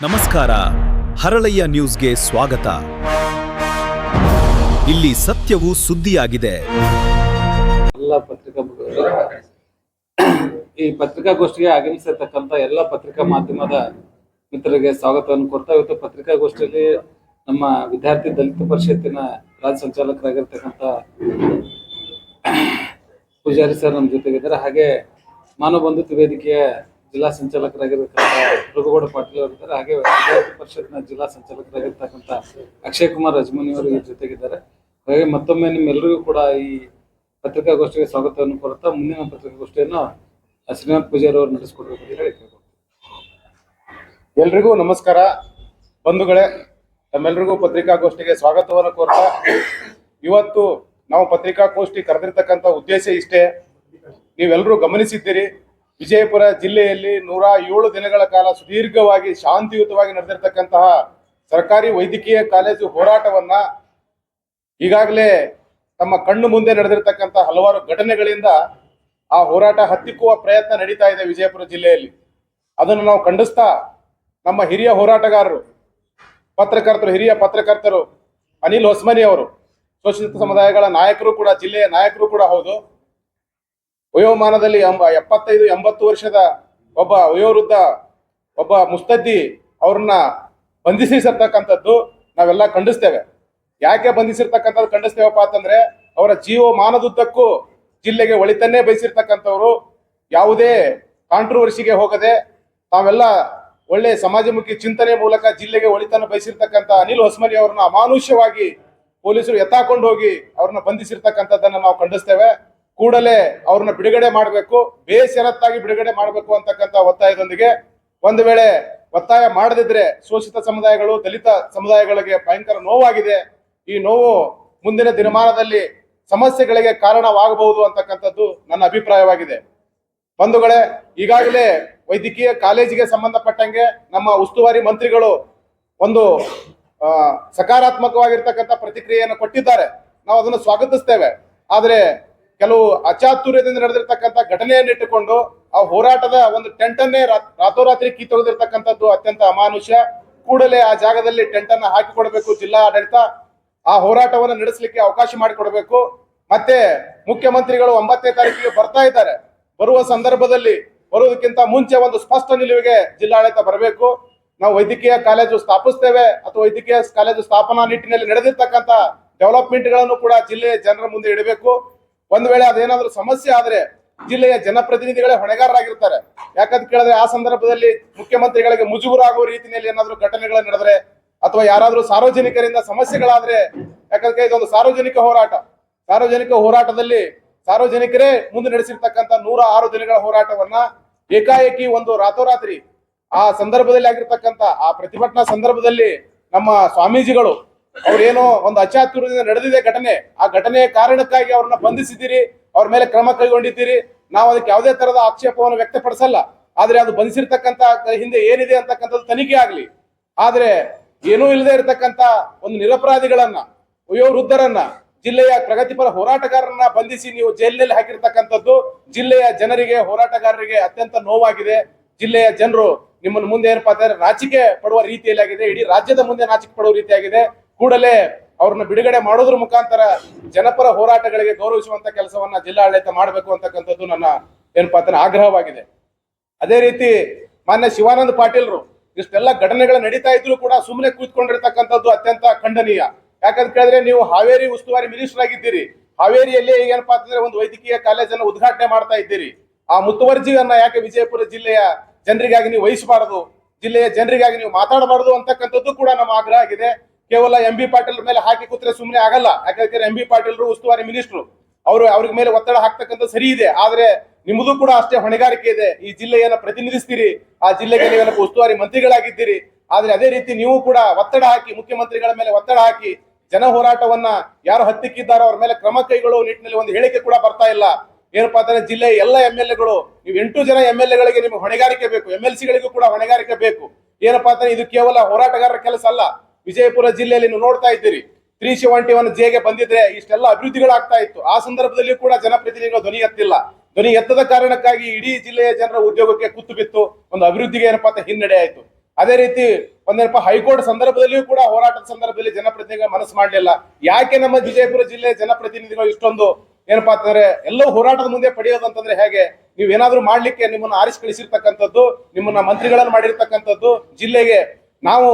ನಮಸ್ಕಾರ. ಹರಳಯ್ಯ ನ್ಯೂಸ್ಗೆ ಸ್ವಾಗತ. ಇಲ್ಲಿ ಸತ್ಯವು ಸುದ್ದಿಯಾಗಿದೆ. ಎಲ್ಲ ಪತ್ರಿಕಾ ಈ ಪತ್ರಿಕಾಗೋಷ್ಠಿಗೆ ಆಗಮಿಸಿರ್ತಕ್ಕಂಥ ಎಲ್ಲ ಪತ್ರಿಕಾ ಮಾಧ್ಯಮದ ಮಿತ್ರರಿಗೆ ಸ್ವಾಗತವನ್ನು ಕೊಡ್ತಾ ಇವತ್ತು ಪತ್ರಿಕಾಗೋಷ್ಠಿಯಲ್ಲಿ ನಮ್ಮ ವಿದ್ಯಾರ್ಥಿ ದಲಿತ ಪರಿಷತ್ತಿನ ರಾಜ್ಯ ಸಂಚಾಲಕರಾಗಿರ್ತಕ್ಕಂಥ ಪೂಜಾರಿ ಸರ್ ನಮ್ಮ ಜೊತೆಗಿದ್ದಾರೆ. ಹಾಗೆ ಮಾನವ ಬಂಧುತ್ವ ವೇದಿಕೆಯ ಜಿಲ್ಲಾ ಸಂಚಾಲಕರಾಗಿರ್ತಕ್ಕಂಥ ಮೃಗಗೌಡ ಪಾಟೀಲ್ ಅವರು ಇದ್ದಾರೆ ಹಾಗೆ ವಿದ್ಯಾರ್ಥಿ ಪರಿಷತ್ನ ಜಿಲ್ಲಾ ಸಂಚಾಲಕರಾಗಿರ್ತಕ್ಕಂಥ ಅಕ್ಷಯ್ ಕುಮಾರ್ ಅಜ್ಮನಿ ಅವರು ಈ ಜೊತೆಗಿದ್ದಾರೆ. ಹಾಗೆ ಮತ್ತೊಮ್ಮೆ ನಿಮ್ಮೆಲ್ಲರಿಗೂ ಕೂಡ ಈ ಪತ್ರಿಕಾಗೋಷ್ಠಿಗೆ ಸ್ವಾಗತವನ್ನು ಕೋರುತ್ತಾ ಮುಂದಿನ ಪತ್ರಿಕಾಗೋಷ್ಠಿಯನ್ನು ಶ್ರೀನಾಥ್ ಪೂಜಾರಿ ಅವರು ನಡೆಸಿಕೊಡ್ಬೇಕು ಅಂತ ಹೇಳಿ. ಎಲ್ರಿಗೂ ನಮಸ್ಕಾರ. ಬಂಧುಗಳೇ ತಮ್ಮೆಲ್ಲರಿಗೂ ಪತ್ರಿಕಾಗೋಷ್ಠಿಗೆ ಸ್ವಾಗತವನ್ನು ಕೋರ್ತಾ ಇವತ್ತು ನಾವು ಪತ್ರಿಕಾಗೋಷ್ಠಿ ಕರೆದಿರ್ತಕ್ಕಂಥ ಉದ್ದೇಶ ಇಷ್ಟೇ. ನೀವೆಲ್ಲರೂ ಗಮನಿಸಿದ್ದೀರಿ. ವಿಜಯಪುರ ಜಿಲ್ಲೆಯಲ್ಲಿ ನೂರ ಏಳು ದಿನಗಳ ಕಾಲ ಸುದೀರ್ಘವಾಗಿ ಶಾಂತಿಯುತವಾಗಿ ನಡೆದಿರ್ತಕ್ಕಂತಹ ಸರ್ಕಾರಿ ವೈದ್ಯಕೀಯ ಕಾಲೇಜು ಹೋರಾಟವನ್ನ ಈಗಾಗಲೇ ತಮ್ಮ ಕಣ್ಣು ಮುಂದೆ ನಡೆದಿರ್ತಕ್ಕಂಥ ಹಲವಾರು ಘಟನೆಗಳಿಂದ ಆ ಹೋರಾಟ ಹತ್ತಿಕ್ಕುವ ಪ್ರಯತ್ನ ನಡೀತಾ ಇದೆ ವಿಜಯಪುರ ಜಿಲ್ಲೆಯಲ್ಲಿ. ಅದನ್ನು ನಾವು ಖಂಡಿಸ್ತಾ ನಮ್ಮ ಹಿರಿಯ ಹೋರಾಟಗಾರರು, ಪತ್ರಕರ್ತರು, ಹಿರಿಯ ಪತ್ರಕರ್ತರು ಅನಿಲ್ ಹೊಸ್ಮನಿ ಅವರು ಶೋಷಿತ ಸಮುದಾಯಗಳ ನಾಯಕರು ಕೂಡ, ಜಿಲ್ಲೆಯ ನಾಯಕರು ಕೂಡ ಹೌದು. ವಯೋಮಾನದಲ್ಲಿ ಎಂಬ ಎಪ್ಪತ್ತೈದು, ಎಂಬತ್ತು ವರ್ಷದ ಒಬ್ಬ ವಯೋವೃದ್ಧ, ಒಬ್ಬ ಮುಸ್ತದ್ದಿ ಅವ್ರನ್ನ ಬಂಧಿಸಿರ್ತಕ್ಕಂಥದ್ದು ನಾವೆಲ್ಲ ಖಂಡಿಸ್ತೇವೆ. ಯಾಕೆ ಬಂಧಿಸಿರ್ತಕ್ಕಂಥದ್ದು ಖಂಡಿಸ್ತೇವಪ್ಪ ಅಂತಂದ್ರೆ, ಅವರ ಜೀವಮಾನದುದ್ದಕ್ಕೂ ಜಿಲ್ಲೆಗೆ ಒಳಿತನ್ನೇ ಬಯಸಿರ್ತಕ್ಕಂಥವ್ರು ಯಾವುದೇ ಕಾಂಟ್ರವರ್ಸಿಗೆ ಹೋಗದೆ ತಾವೆಲ್ಲ ಒಳ್ಳೆ ಸಮಾಜಮುಖಿ ಚಿಂತನೆ ಮೂಲಕ ಜಿಲ್ಲೆಗೆ ಒಳಿತನ ಬಯಸಿರ್ತಕ್ಕಂಥ ಅನಿಲ್ ಹೊಸ್ಮರಿ ಅವರನ್ನ ಅಮಾನುಷ್ಯವಾಗಿ ಪೊಲೀಸರು ಎತ್ತಾಕೊಂಡು ಹೋಗಿ ಅವ್ರನ್ನ ಬಂಧಿಸಿರ್ತಕ್ಕಂಥದ್ದನ್ನ ನಾವು ಖಂಡಿಸ್ತೇವೆ. ಕೂಡಲೇ ಅವ್ರನ್ನ ಬಿಡುಗಡೆ ಮಾಡಬೇಕು ಬೇಷರತ್ತಾಗಿ ಬಿಡುಗಡೆ ಮಾಡಬೇಕು ಅಂತಕ್ಕಂಥ ಒತ್ತಾಯದೊಂದಿಗೆ ಒಂದು ವೇಳೆ ಒತ್ತಾಯ ಮಾಡದಿದ್ರೆ ಶೋಷಿತ ಸಮುದಾಯಗಳು, ದಲಿತ ಸಮುದಾಯಗಳಿಗೆ ಭಯಂಕರ ನೋವಾಗಿದೆ. ಈ ನೋವು ಮುಂದಿನ ದಿನಮಾನದಲ್ಲಿ ಸಮಸ್ಯೆಗಳಿಗೆ ಕಾರಣವಾಗಬಹುದು ಅಂತಕ್ಕಂಥದ್ದು ನನ್ನ ಅಭಿಪ್ರಾಯವಾಗಿದೆ. ಬಂಧುಗಳೇ, ಈಗಾಗಲೇ ವೈದ್ಯಕೀಯ ಕಾಲೇಜಿಗೆ ಸಂಬಂಧಪಟ್ಟಂಗೆ ನಮ್ಮ ಉಸ್ತುವಾರಿ ಮಂತ್ರಿಗಳು ಒಂದು ಸಕಾರಾತ್ಮಕವಾಗಿರ್ತಕ್ಕಂಥ ಪ್ರತಿಕ್ರಿಯೆಯನ್ನು ಕೊಟ್ಟಿದ್ದಾರೆ. ನಾವು ಅದನ್ನು ಸ್ವಾಗತಿಸ್ತೇವೆ. ಆದರೆ ಕೆಲವು ಅಚಾತುರ್ಯದಿಂದ ನಡೆದಿರ್ತಕ್ಕಂಥ ಘಟನೆಯನ್ನಿಟ್ಟುಕೊಂಡು ಆ ಹೋರಾಟದ ಒಂದು ಟೆಂಟನ್ನೇ ರಾತೋರಾತ್ರಿ ಕಿತ್ತೊಗೆದಿರ್ತಕ್ಕಂಥದ್ದು ಅತ್ಯಂತ ಅಮಾನುಷ್ಯ. ಕೂಡಲೇ ಆ ಜಾಗದಲ್ಲಿ ಟೆಂಟ್ ಅನ್ನ ಹಾಕಿಕೊಡಬೇಕು ಜಿಲ್ಲಾ ಆಡಳಿತ. ಆ ಹೋರಾಟವನ್ನು ನಡೆಸಲಿಕ್ಕೆ ಅವಕಾಶ ಮಾಡಿಕೊಡಬೇಕು. ಮತ್ತೆ ಮುಖ್ಯಮಂತ್ರಿಗಳು ಒಂಬತ್ತನೇ ತಾರೀಕಿಗೆ ಬರ್ತಾ ಇದ್ದಾರೆ. ಬರುವ ಸಂದರ್ಭದಲ್ಲಿ ಬರುವುದಕ್ಕಿಂತ ಮುಂಚೆ ಒಂದು ಸ್ಪಷ್ಟ ನಿಲುವಿಗೆ ಜಿಲ್ಲಾಡಳಿತ ಬರಬೇಕು. ನಾವು ವೈದ್ಯಕೀಯ ಕಾಲೇಜು ಸ್ಥಾಪಿಸ್ತೇವೆ ಅಥವಾ ವೈದ್ಯಕೀಯ ಕಾಲೇಜು ಸ್ಥಾಪನಾ ನಿಟ್ಟಿನಲ್ಲಿ ನಡೆದಿರ್ತಕ್ಕಂಥ ಡೆವಲಪ್ಮೆಂಟ್ಗಳನ್ನು ಕೂಡ ಜಿಲ್ಲೆಯ ಜನರ ಮುಂದೆ ಇಡಬೇಕು. ಒಂದ್ ವೇಳೆ ಅದೇನಾದ್ರೂ ಸಮಸ್ಯೆ ಆದ್ರೆ ಜಿಲ್ಲೆಯ ಜನಪ್ರತಿನಿಧಿಗಳೇ ಹೊಣೆಗಾರರಾಗಿರ್ತಾರೆ. ಯಾಕಂತ ಕೇಳಿದ್ರೆ ಆ ಸಂದರ್ಭದಲ್ಲಿ ಮುಖ್ಯಮಂತ್ರಿಗಳಿಗೆ ಮುಜುಗರ ಆಗುವ ರೀತಿಯಲ್ಲಿ ಏನಾದ್ರೂ ಘಟನೆಗಳು ನಡೆದ್ರೆ ಅಥವಾ ಯಾರಾದ್ರೂ ಸಾರ್ವಜನಿಕರಿಂದ ಸಮಸ್ಯೆಗಳಾದ್ರೆ ಯಾಕಂದ್ರೆ ಇದೊಂದು ಸಾರ್ವಜನಿಕ ಹೋರಾಟ. ಸಾರ್ವಜನಿಕ ಹೋರಾಟದಲ್ಲಿ ಸಾರ್ವಜನಿಕರೇ ಮುಂದೆ ನಡೆಸಿರ್ತಕ್ಕಂಥ ನೂರ ಆರು ದಿನಗಳ ಹೋರಾಟವನ್ನ ಏಕಾಏಕಿ ಒಂದು ರಾತೋರಾತ್ರಿ ಆ ಸಂದರ್ಭದಲ್ಲಿ ಆಗಿರ್ತಕ್ಕಂಥ ಆ ಪ್ರತಿಭಟನಾ ಸಂದರ್ಭದಲ್ಲಿ ನಮ್ಮ ಸ್ವಾಮೀಜಿಗಳು ಅವ್ರೇನೋ ಒಂದು ಅಚಾತುರ್ಯದಿಂದ ನಡೆದಿದೆ ಘಟನೆ. ಆ ಘಟನೆಯ ಕಾರಣಕ್ಕಾಗಿ ಅವ್ರನ್ನ ಬಂಧಿಸಿದ್ದೀರಿ, ಅವ್ರ ಮೇಲೆ ಕ್ರಮ ಕೈಗೊಂಡಿದ್ದೀರಿ. ನಾವು ಅದಕ್ಕೆ ಯಾವುದೇ ತರದ ಆಕ್ಷೇಪವನ್ನು ವ್ಯಕ್ತಪಡಿಸಲ್ಲ. ಆದ್ರೆ ಅದು ಬಂಧಿಸಿರ್ತಕ್ಕಂತ ಹಿಂದೆ ಏನಿದೆ ಅಂತಕ್ಕಂಥದ್ದು ತನಿಖೆ ಆಗ್ಲಿ. ಆದ್ರೆ ಏನೂ ಇಲ್ಲದೆ ಇರತಕ್ಕಂತ ಒಂದು ನಿರಪರಾಧಿಗಳನ್ನ ವಯೋವೃದ್ಧರನ್ನ ಜಿಲ್ಲೆಯ ಪ್ರಗತಿಪರ ಹೋರಾಟಗಾರರನ್ನ ಬಂಧಿಸಿ ನೀವು ಜೈಲಿನಲ್ಲಿ ಹಾಕಿರ್ತಕ್ಕಂಥದ್ದು ಜಿಲ್ಲೆಯ ಜನರಿಗೆ, ಹೋರಾಟಗಾರರಿಗೆ ಅತ್ಯಂತ ನೋವಾಗಿದೆ. ಜಿಲ್ಲೆಯ ಜನರು ನಿಮ್ಮನ್ನು ಮುಂದೆ ಏನಪ್ಪಾ ಅಂತಂದ್ರೆ ನಾಚಿಕೆ ಪಡುವ ರೀತಿಯಲ್ಲಿ ಆಗಿದೆ ಇಡೀ ರಾಜ್ಯದ ಮುಂದೆ ನಾಚಿಕೆ ಪಡುವ ರೀತಿಯಾಗಿದೆ. ಕೂಡಲೇ ಅವ್ರನ್ನ ಬಿಡುಗಡೆ ಮಾಡೋದ್ರ ಮುಖಾಂತರ ಜನಪರ ಹೋರಾಟಗಳಿಗೆ ಗೌರವಿಸುವಂತ ಕೆಲಸವನ್ನ ಜಿಲ್ಲಾಡಳಿತ ಮಾಡಬೇಕು ಅಂತಕ್ಕಂಥದ್ದು ನನ್ನ ಏನಪ್ಪಾ ಅಂದ್ರೆ ಆಗ್ರಹವಾಗಿದೆ. ಅದೇ ರೀತಿ ಮಾನ್ಯ ಶಿವಾನಂದ ಪಾಟೀಲ್ರು ಇಷ್ಟೆಲ್ಲ ಘಟನೆಗಳು ನಡೀತಾ ಇದ್ರು ಕೂಡ ಸುಮ್ಮನೆ ಕೂತ್ಕೊಂಡಿರ್ತಕ್ಕಂಥದ್ದು ಅತ್ಯಂತ ಖಂಡನೀಯ. ಯಾಕಂತ ಕೇಳಿದ್ರೆ ನೀವು ಹಾವೇರಿ ಉಸ್ತುವಾರಿ ಮಿನಿಸ್ಟರ್ ಆಗಿದ್ದೀರಿ. ಹಾವೇರಿಯಲ್ಲಿ ಏನಪ್ಪಾ ಅಂತಂದ್ರೆ ಒಂದು ವೈದ್ಯಕೀಯ ಕಾಲೇಜನ್ನು ಉದ್ಘಾಟನೆ ಮಾಡ್ತಾ ಇದ್ದೀರಿ. ಆ ಮುತುವರ್ಜಿಯನ್ನ ಯಾಕೆ ವಿಜಯಪುರ ಜಿಲ್ಲೆಯ ಜನರಿಗಾಗಿ ನೀವು ವಹಿಸಬಾರದು, ಜಿಲ್ಲೆಯ ಜನರಿಗಾಗಿ ನೀವು ಮಾತಾಡಬಾರದು ಅಂತಕ್ಕಂಥದ್ದು ಕೂಡ ನಮ್ಮ ಆಗ್ರಹ ಆಗಿದೆ. ಕೇವಲ ಎಂ ಬಿ ಪಾಟೀಲ್ ಮೇಲೆ ಹಾಕಿ ಕೂತ್ರೆ ಸುಮ್ಮನೆ ಆಗಲ್ಲ. ಯಾಕಂದ್ರೆ ಎಂ ಬಿ ಪಾಟೀಲ್ರು, ಉಸ್ತುವಾರಿ ಮಿನಿಸ್ಟ್ರು. ಅವರು ಅವ್ರಿಗೆ ಮೇಲೆ ಒತ್ತಡ ಹಾಕ್ತಕ್ಕಂಥ ಸರಿ ಇದೆ. ಆದ್ರೆ ನಿಮ್ಮದು ಕೂಡ ಅಷ್ಟೇ ಹೊಣೆಗಾರಿಕೆ ಇದೆ. ಈ ಜಿಲ್ಲೆಯನ್ನ ಪ್ರತಿನಿಧಿಸ್ತೀರಿ. ಆ ಜಿಲ್ಲೆಗೆ ನೀವೇನಪ್ಪ ಉಸ್ತುವಾರಿ ಮಂತ್ರಿಗಳಾಗಿದ್ದೀರಿ. ಆದ್ರೆ ಅದೇ ರೀತಿ ನೀವು ಕೂಡ ಒತ್ತಡ ಹಾಕಿ, ಮುಖ್ಯಮಂತ್ರಿಗಳ ಮೇಲೆ ಒತ್ತಡ ಹಾಕಿ, ಜನ ಹೋರಾಟವನ್ನ ಯಾರು ಹತ್ತಿಕ್ಕಿದ್ದಾರೋ ಅವ್ರ ಮೇಲೆ ಕ್ರಮ ಕೈಗೊಳ್ಳುವ ನಿಟ್ಟಿನಲ್ಲಿ ಒಂದು ಹೇಳಿಕೆ ಕೂಡ ಬರ್ತಾ ಇಲ್ಲ. ಏನಪ್ಪಾ ಅಂದ್ರೆ ಜಿಲ್ಲೆಯ ಎಲ್ಲ ಎಂ ಎಲ್ ಎಗಳು ನೀವು ಎಂಟು ಜನ ಎಂ ಎಲ್ ಎಗಳಿಗೆ ನಿಮ್ಗೆ ಹೊಣೆಗಾರಿಕೆ ಬೇಕು. ಎಂ ಎಲ್ ಸಿಗಳಿಗೂ ಕೂಡ ಹೊಣೆಗಾರಿಕೆ ಬೇಕು. ಏನಪ್ಪಾ ಅಂದ್ರೆ ಇದು ಕೇವಲ ಹೋರಾಟಗಾರರ ಕೆಲಸ ಅಲ್ಲ. ವಿಜಯಪುರ ಜಿಲ್ಲೆಯಲ್ಲಿ ನೀವು ನೋಡ್ತಾ ಇದ್ದೀರಿ. ತ್ರೀ ಸೆವೆಂಟಿ ಒನ್ ಜೆಗೆ ಬಂದಿದ್ರೆ ಇಷ್ಟೆಲ್ಲ ಅಭಿವೃದ್ಧಿಗಳಾಗ್ತಾ ಇತ್ತು. ಆ ಸಂದರ್ಭದಲ್ಲಿ ಕೂಡ ಜನಪ್ರತಿನಿಧಿಗಳು ಧ್ವನಿ ಎತ್ತಿಲ್ಲ. ಧ್ವನಿ ಎತ್ತದ ಕಾರಣಕ್ಕಾಗಿ ಇಡೀ ಜಿಲ್ಲೆಯ ಜನರ ಉದ್ಯೋಗಕ್ಕೆ ಕುತ್ತು ಬಿತ್ತು. ಒಂದು ಅಭಿವೃದ್ಧಿಗೆ ಏನಪ್ಪಾ ಅಂತ ಹಿನ್ನಡೆ ಆಯಿತು. ಅದೇ ರೀತಿ ಒಂದೇನಪ್ಪ ಹೈಕೋರ್ಟ್ ಸಂದರ್ಭದಲ್ಲಿಯೂ ಕೂಡ ಹೋರಾಟದ ಸಂದರ್ಭದಲ್ಲಿ ಜನಪ್ರತಿನಿಧಿಗಳ ಮನಸ್ಸು ಮಾಡಲಿಲ್ಲ. ಯಾಕೆ ನಮ್ಮ ವಿಜಯಪುರ ಜಿಲ್ಲೆಯ ಜನಪ್ರತಿನಿಧಿಗಳು ಇಷ್ಟೊಂದು ಏನಪ್ಪಾ ಅಂತಂದ್ರೆ ಎಲ್ಲವೂ ಹೋರಾಟದ ಮುಂದೆ ಪಡೆಯೋದು ಅಂತಂದ್ರೆ ಹೇಗೆ? ನೀವು ಏನಾದರೂ ಮಾಡ್ಲಿಕ್ಕೆ ನಿಮ್ಮನ್ನ ಆರಿಸಿ ಕಳಿಸಿರ್ತಕ್ಕಂಥದ್ದು, ನಿಮ್ಮನ್ನ ಮಂತ್ರಿಗಳನ್ನು ಮಾಡಿರ್ತಕ್ಕಂಥದ್ದು ಜಿಲ್ಲೆಗೆ ನಾವು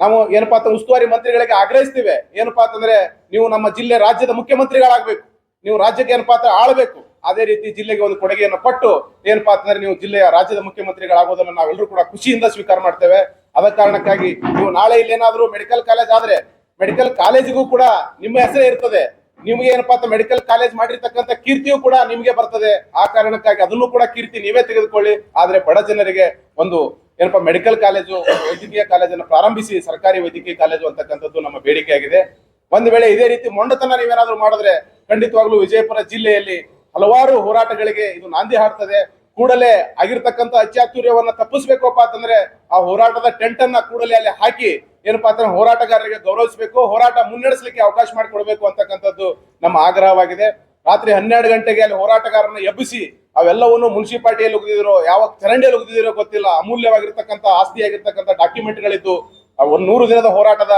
ನಾವು ಏನಪ್ಪಾ ಅಂತ ಉಸ್ತುವಾರಿ ಮಂತ್ರಿಗಳಿಗೆ ಆಗ್ರಹಿಸ್ತೀವಿ. ಏನಪ್ಪಾ ಅಂತಂದ್ರೆ ನೀವು ನಮ್ಮ ಜಿಲ್ಲೆ ರಾಜ್ಯದ ಮುಖ್ಯಮಂತ್ರಿಗಳಾಗಬೇಕು. ನೀವು ರಾಜ್ಯಕ್ಕೆ ಏನಪ್ಪಾ ಅಂತ ಆಳ್ಬೇಕು. ಅದೇ ರೀತಿ ಜಿಲ್ಲೆಗೆ ಒಂದು ಕೊಡುಗೆಯನ್ನು ಕೊಟ್ಟು ಏನಪ್ಪಾ ಅಂತಂದ್ರೆ ನೀವು ಜಿಲ್ಲೆಯ ರಾಜ್ಯದ ಮುಖ್ಯಮಂತ್ರಿಗಳಾಗೋದನ್ನ ನಾವೆಲ್ಲರೂ ಕೂಡ ಖುಷಿಯಿಂದ ಸ್ವೀಕಾರ ಮಾಡ್ತೇವೆ. ಅದ ಕಾರಣಕ್ಕಾಗಿ ನೀವು ನಾಳೆ ಇಲ್ಲೇನಾದ್ರೂ ಮೆಡಿಕಲ್ ಕಾಲೇಜ್ ಆದ್ರೆ ಮೆಡಿಕಲ್ ಕಾಲೇಜಿಗೂ ಕೂಡ ನಿಮ್ಮ ಹೆಸರೇ ಇರ್ತದೆ. ನಿಮ್ಗೆ ಏನಪ್ಪಾ ಅಂತ ಮೆಡಿಕಲ್ ಕಾಲೇಜ್ ಮಾಡಿರ್ತಕ್ಕಂಥ ಕೀರ್ತಿಯೂ ಕೂಡ ನಿಮ್ಗೆ ಬರ್ತದೆ. ಆ ಕಾರಣಕ್ಕಾಗಿ ಅದನ್ನು ಕೂಡ ಕೀರ್ತಿ ನೀವೇ ತೆಗೆದುಕೊಳ್ಳಿ. ಆದ್ರೆ ಬಡ ಜನರಿಗೆ ಒಂದು ಏನಪ್ಪಾ ಮೆಡಿಕಲ್ ಕಾಲೇಜು ವೈದ್ಯಕೀಯ ಕಾಲೇಜನ್ನು ಪ್ರಾರಂಭಿಸಿ, ಸರ್ಕಾರಿ ವೈದ್ಯಕೀಯ ಕಾಲೇಜು ಅಂತಕ್ಕಂಥದ್ದು ನಮ್ಮ ಬೇಡಿಕೆಯಾಗಿದೆ ಒಂದು ವೇಳೆ ಇದೇ ರೀತಿ ಮೊಂಡತನ ನೀವೇನಾದ್ರೂ ಮಾಡಿದ್ರೆ ಖಂಡಿತವಾಗ್ಲೂ ವಿಜಯಪುರ ಜಿಲ್ಲೆಯಲ್ಲಿ ಹಲವಾರು ಹೋರಾಟಗಳಿಗೆ ಇದು ನಾಂದಿ ಹಾಡ್ತದೆ. ಕೂಡಲೇ ಆಗಿರ್ತಕ್ಕಂಥ ಅತ್ಯಾತುರ್ಯವನ್ನ ತಪ್ಪಿಸ್ಬೇಕಪ್ಪ ಅಂತಂದ್ರೆ ಆ ಹೋರಾಟದ ಟೆಂಟ್ ಅನ್ನ ಕೂಡಲೇ ಅಲ್ಲಿ ಹಾಕಿ ಏನಪ್ಪಾ ಅಂತ ಹೋರಾಟಗಾರರಿಗೆ ಗೌರವಿಸಬೇಕು, ಹೋರಾಟ ಮುನ್ನಡೆಸಲಿಕ್ಕೆ ಅವಕಾಶ ಮಾಡಿಕೊಡ್ಬೇಕು ಅಂತಕ್ಕಂಥದ್ದು ನಮ್ಮ ಆಗ್ರಹವಾಗಿದೆ. ರಾತ್ರಿ ಹನ್ನೆರಡು ಗಂಟೆಗೆ ಅಲ್ಲಿ ಹೋರಾಟಗಾರರನ್ನ ಎಬ್ಬಿಸಿ ಅವೆಲ್ಲವನ್ನು ಮುನ್ಸಿಪಾಲಿಟಿಯಲ್ಲಿ ಉಗಿದಿರೋ ಯಾವ ಚರಂಡಿಯಲ್ಲಿ ಉಗಿದಿರೋ ಗೊತ್ತಿಲ್ಲ, ಅಮೂಲ್ಯವಾಗಿರ್ತಕ್ಕಂಥ ಆಸ್ತಿಯಾಗಿರ್ತಕ್ಕಂಥ ಡಾಕ್ಯುಮೆಂಟ್ಗಳಿತ್ತು ಒಂದು ನೂರು ದಿನದ ಹೋರಾಟದ